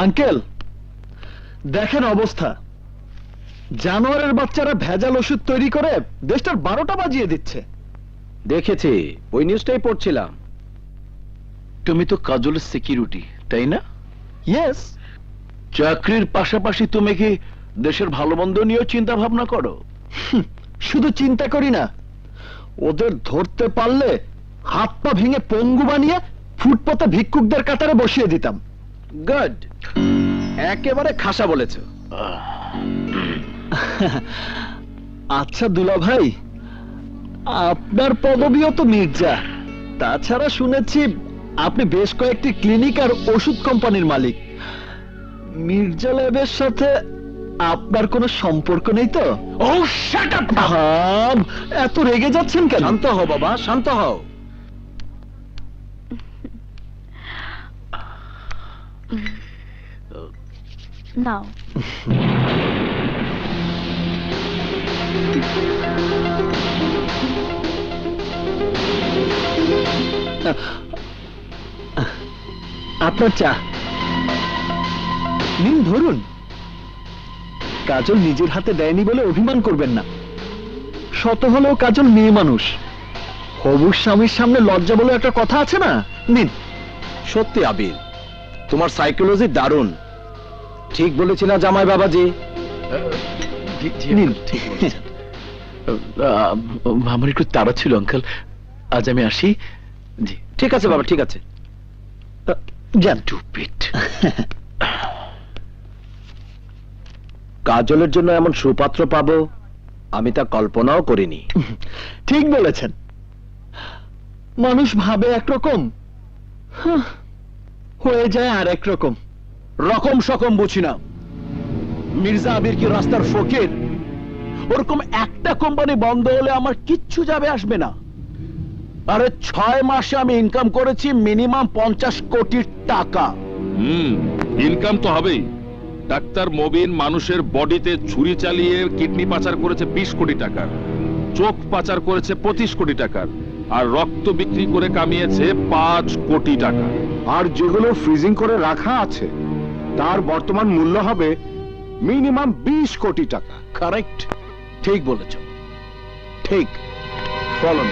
Uncle দেখেন অবস্থা। জানোয়ারের বাচ্চারা ভেজাল ওষুধ তৈরি করে দেশটার বারোটা বাজিয়ে দিচ্ছে। দেখেছি ওই নিউজটাই পড়ছিলাম। তুমি তো কাজলের সিকিউরিটি তাই না? ইয়েস চাকরির পাশাপাশি তুমি কি দেশের ভালো মন্দ নিয়েও চিন্তা ভাবনা করো? শুধু চিন্তা করি না। ওদের ধরতে পারলে হাত পা ভেঙে পঙ্গু বানিয়ে ফুটপথে ভিক্ষুকদের কাতারে বসিয়ে দিতাম। গুড একেবারে খাসা বলেছ। আচ্ছা দুলা ভাই আপনার পদবিও তো মির্জা। তাছাড়া শুনেছি আপনি বেশ কয়েকটি ক্লিনিক আর ওষুধ কোম্পানির মালিক। মির্জা ল্যাবের সাথে আপনার কোনো সম্পর্ক নেই তো? ও শাট আপ ভাব এত রেগে যাচ্ছেন কেন? শান্ত হও বাবা শান্ত হও। নাও আপনার চা। নিন ধরুন। কাজল নিজের হাতে দেয়নি বলে অভিমান করবেন না। শত হলেও কাজল মেয়ে মানুষ। হবু স্বামীর সামনে লজ্জা বলে একটা কথা আছে না? নিন। সত্যি আবির তোমার সাইকোলজি দারুণ। ঠিক বলেছি না জামাই বাবাজি। নিন। ঠিক বলেছেন। আমার একটু তাড়া ছিল আঙ্কেল আজ আমি আসি। জি। ঠিক আছে বাবা ঠিক আছে। যান। টুপিট কাজলের জন্য এমন সুপাত্র পাবো আমি তা কল্পনাও করিনি। ঠিক বলেছেন। মানুষ ভাবে একরকম। হাহ, হয়ে যায় আর একরকম। রকম সকম বুঝি না। মির্জা আবির কি রাস্তার ফকির? ওরকম একটা কোম্পানি বন্ধ হলে আমার কিচ্ছু যাবে আসবে না। আরে ছয় মাসে আমি ইনকাম করেছি মিনিমাম পঞ্চাশ কোটি টাকা। হুম ইনকাম তো হবেই। ডাক্তার মবিন মানুষের বডিতে ছুরি চালিয়ে কিডনি পাচার করেছে বিশ কোটি টাকার। চোখ পাচার করেছে পঁচিশ কোটি টাকার। আর রক্ত বিক্রি করে কামিয়েছে পাঁচ কোটি টাকা আর যেগুলো ফ্রিজিং করে রাখা আছে, তার বর্তমান মূল্য হবে মিনিমাম বিশ কোটি টাকা। কারেক্ট ঠিক বলেছ। ঠিক। ফলো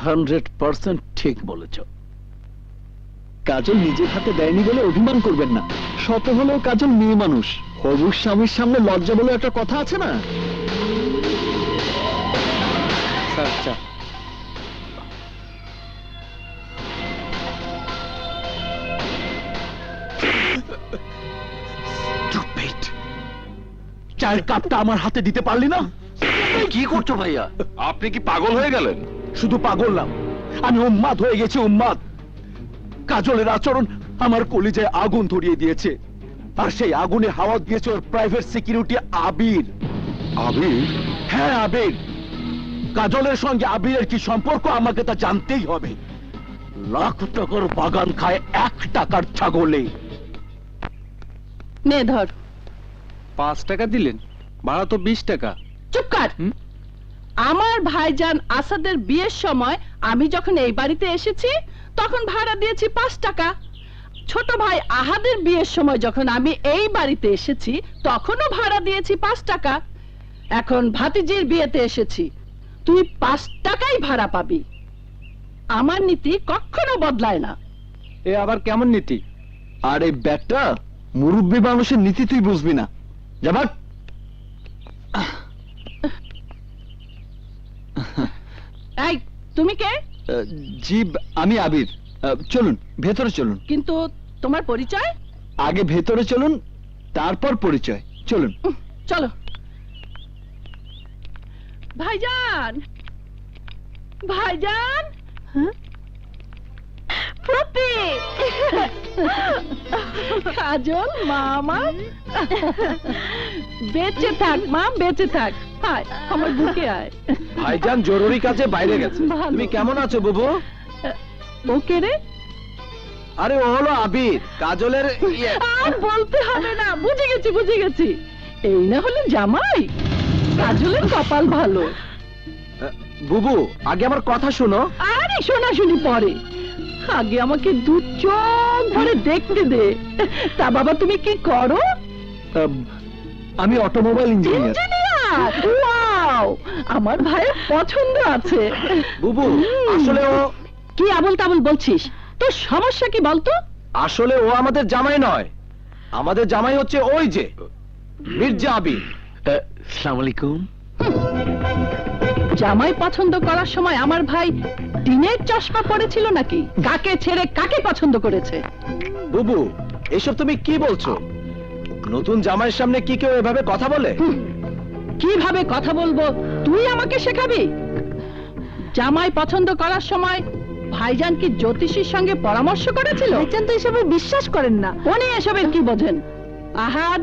হান্ড্রেড পার্সেন্ট ঠিক বলেছ। কাজল নিজের হাতে দেয়নি বলে অভিমান করবেন না। শত হলেও কাজল মেয়ে মানুষ। হবু স্বামীর সামনে লজ্জা বলে একটা কথা আছে না? আচ্ছা চায়ের কাপটা আমার হাতে দিতে পারলি না? কি করছ ভাইয়া? আপনি কি পাগল হয়ে গেলেন? শুধু পাগল না আমি উন্মাদ হয়ে গেছি উন্মাদ কাজলের আচরণ আমার কলিজায় আগুন ধরিয়ে দিয়েছে। আর সেই আগুনে হাওয়া দিয়েছে ওর প্রাইভেট সিকিউরিটি আবির। আবির? হ্যাঁ আবির। কাজলের সঙ্গে আবিরের কি সম্পর্ক আমাকে তা জানতেই হবে। লাখ টাকার বাগান খায় এক টাকার ছাগলে। নে ধর। পাঁচ টাকা দিলেন ভাড়া তো বিশ টাকা। চুপ কর। আমার ভাইজান আসাদের বিয়ের সময় আমি যখন এই বাড়িতে এসেছি তখন ভাড়া দিয়েছি পাঁচ টাকা। ছোট ভাই আহাদের বিয়ের সময় যখন আমি এই বাড়িতে এসেছি তখনও ভাড়া দিয়েছি পাঁচ টাকা। এখন ভাতিজির বিয়েতে এসেছি। তুই পাঁচ টাকাই ভাড়া পাবি। আমার নীতি কখনো বদলায় না। এ আবার কেমন নীতি? আর এই ব্যাগটা মুরব্বী মানুষের নীতি তুই বুঝবি না। যাবার এই তুমি কে? জি আমি আবির। চলুন ভেতরে চলুন। কিন্তু তোমার পরিচয়? আগে ভেতরে চলুন তারপর পরিচয়। চলুন। চলো। ভাইজান! ভাইজান! হ্যাঁ? প্রতি! কাজল মামা। বেঁচে থাক মা বেঁচে থাক। আয় আমার বুকে আয়। ভাইজান জরুরি কাজে বাইরে গেছে। তুমি কেমন আছো বুবু? ওকে রে? আরে ও হলো আবির কাজলের ইয়ে। আর বলতে হবে না বুঝে গেছি বুঝে গেছি। এই না হলে জামাই কাজলের কপাল ভালো। বুবু আগে আমার কথা শোনো। আরে শোনাশুনি পরে। আগে আমাকে দু চোখ ভরে দেখতে দে। তা বাবা তুমি কি করো? আমি অটোমোবাইল ইঞ্জিনিয়ার। ওয়াও! আমার ভাইয়ের পছন্দ আছে। বুবু। আসলে ও কি আবল তাবল বলছিস? তোর সমস্যা কি বলতো? আসলে ও আমাদের জামাই নয়। আমাদের জামাই হচ্ছে ওই যে মির্জা আবির। সালাম আলাইকুম। জামাই পছন্দ করার সময় আমার ভাই দিনের চশমা পড়েছিল নাকি? কাকে ছেড়ে কাকে পছন্দ করেছে? বুবু এসব তুমি কি বলছো? নতুন জামাইয়ের সামনে কি কেউ এভাবে কথা বলে? কীভাবে কথা বলব? তুই আমাকে শেখাবি? জামাই পছন্দ করার সময় ভাইজান কি জ্যোতিষীর সঙ্গে পরামর্শ করেছিল? ভাইজান তো এসবে বিশ্বাস করেন না। উনি এসবের কি বোঝেন? আহার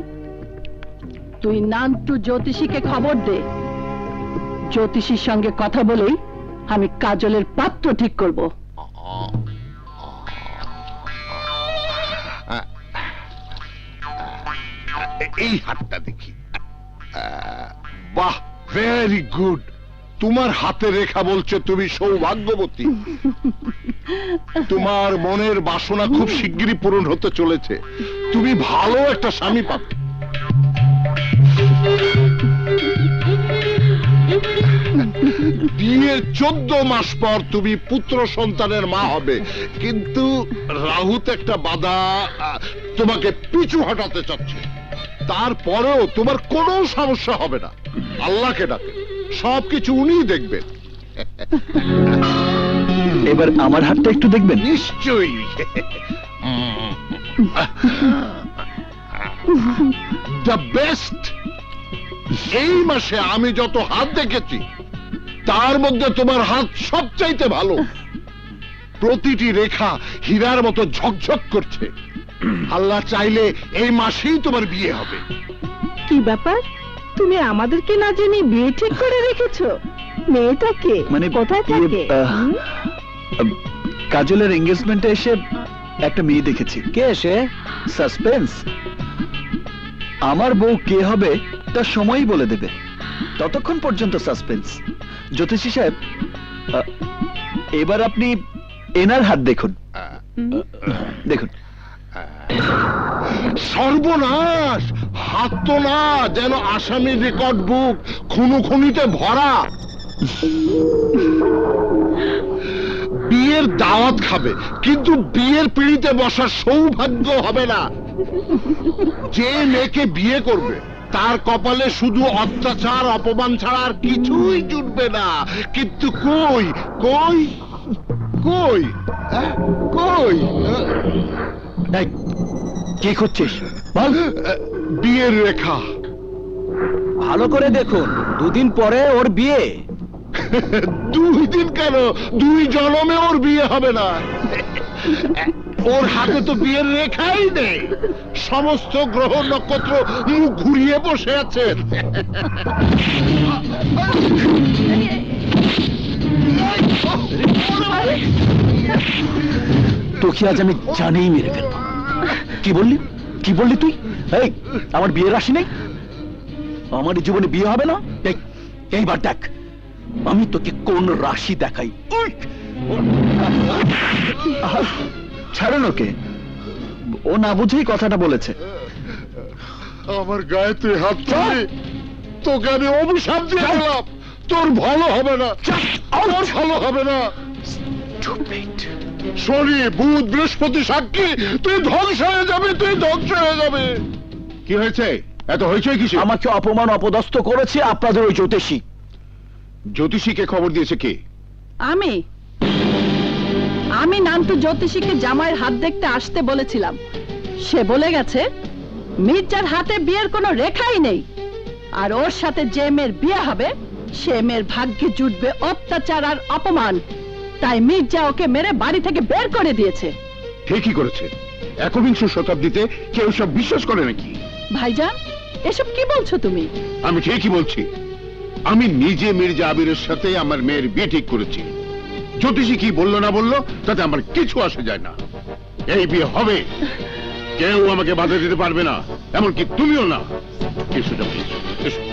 তুই নান্টু জ্যোতিষীকে খবর দে। জ্যোতিষীর সঙ্গে কথা বলেই আমি কাজলের পাত্র ঠিক করব। এই হাতটা দেখি। বাহ ভেরি গুড তোমার হাতে রেখা বলছে তুমি সৌভাগ্যবতী। তোমার মনের বাসনা খুব শিগগিরই পূরণ হতে চলেছে। তুমি ভালো একটা স্বামী পাবে। বিয়ের চোদ্দ মাস পর তুমি পুত্র সন্তানের মা হবে। কিন্তু রাহুত একটা বাধা তোমাকে পিছু হটাতে চাচ্ছে। তারপরেও তোমার কোনো সমস্যা হবে না। আল্লাহকে ডাকে। সবকিছু উনিই দেখবেন। এবার আমার হাতটা একটু দেখবেন? নিশ্চয়ই। দ্য বেস্ট এই মাসে আমি যত হাত দেখেছি তার মধ্যে তোমার হাত সবচাইতে ভালো। প্রতিটি রেখা হীরার মতো ঝকঝক করছে। আল্লাহ চাইলে এই মাসেই তোমার বিয়ে হবে। কি ব্যাপার? তুমি আমাদেরকে না জেনে বিয়ে ঠিক করে রেখেছো? মেয়েটাকে মানে কোথায় থাকে? কাজলের এঙ্গেজমেন্টে এসে একটা মেয়ে দেখেছি। কে এসে সাসপেন্স আমার বউ কে হবে তা সময়ই বলে দেবে। ততক্ষণ পর্যন্ত সাসপেন্স জ্যোতিষী সাহেব এবার আপনি এনার হাত দেখুন। দেখুন। সর্বনাশ! হাত তো না, যেন আসামি রেকর্ড বুক খুনো খুনিতে ভরা। বিয়ের দাওয়াত খাবে, কিন্তু বিয়ের পিড়িতে বসার সৌভাগ্য হবে না। যে মেয়েকে বিয়ে করবে, তার কপালে শুধু অত্যাচার, অপমান ছাড়া আর কিছুই জুটবে না। কিন্তু কই কই কই? আহ, কই? কি করছিস বল। বিয়ের রেখা। ভালো করে দেখুন দুদিন পরে ওর বিয়ে। দুই দিন কেন? দুই জনমে ওর বিয়ে হবে না। ওর হাতে তো বিয়ের রেখাই নেই। সমস্ত গ্রহ নক্ষত্র মুখ ঘুরিয়ে বসে আছেন তোকে আজ আমি জানেই মেরে ফেলব। কি বললি? কি বললি তুই? এই আমার বিয়ের রাশি নেই? আমার জীবনে বিয়ে হবে না? এই, এইবার দেখ আমি তোকে কোন রাশি দেখাই। ছাড়ুন ওকে। ও না বুঝেই কথাটা বলেছে। আমার গায়ে তুই হাত তোকে আমি অভিশাপ দিয়ে দিলাম। তোর ভালো হবে না। ভালো হবে না। শনি বুধ বৃহস্পতি সাক্ষী তুই ধ্বংস হয়ে যাবে তুই ধ্বংস হয়ে যাবে। কি হয়েছে? এত হয়েছে কিছু আমাকে অপমান অপদস্থ করেছে আপনাদের ওই জ্যোতিষী। জ্যোতিষীকে খবর দিয়েছে কে? আমি? আমি নান্টু জ্যোতিষীকে জামাইয়ের হাত দেখতে আসতে বলেছিলাম। সে বলে গেছে মির্জার হাতে বিয়ের কোনো রেখাই নেই। আর ওর সাথে যে মেয়ের বিয়ে হবে সে মেয়ের ভাগ্যে জুটবে অত্যাচার আর অপমান। তাই মির্জা ওকে মেরে বাড়ি থেকে বের করে দিয়েছে। ঠিকই করেছে। একবিংশ শতাব্দীতে কেউ সব বিশ্বাস করে নাকি? ভাইজান এসব কি বলছো তুমি? আমি ঠিকই বলছি। আমি নিজে মির্জা আবিরের সাথে আমার মেয়ের বিয়ে ঠিক করেছি। জ্যোতিষী কি বলল না বলল তাতে আমার কিছু আসে যায় না। এই বিয়ে হবে। কেউ আমাকে বাধা দিতে পারবে না এমনকি তুমিও না। যাব এসো।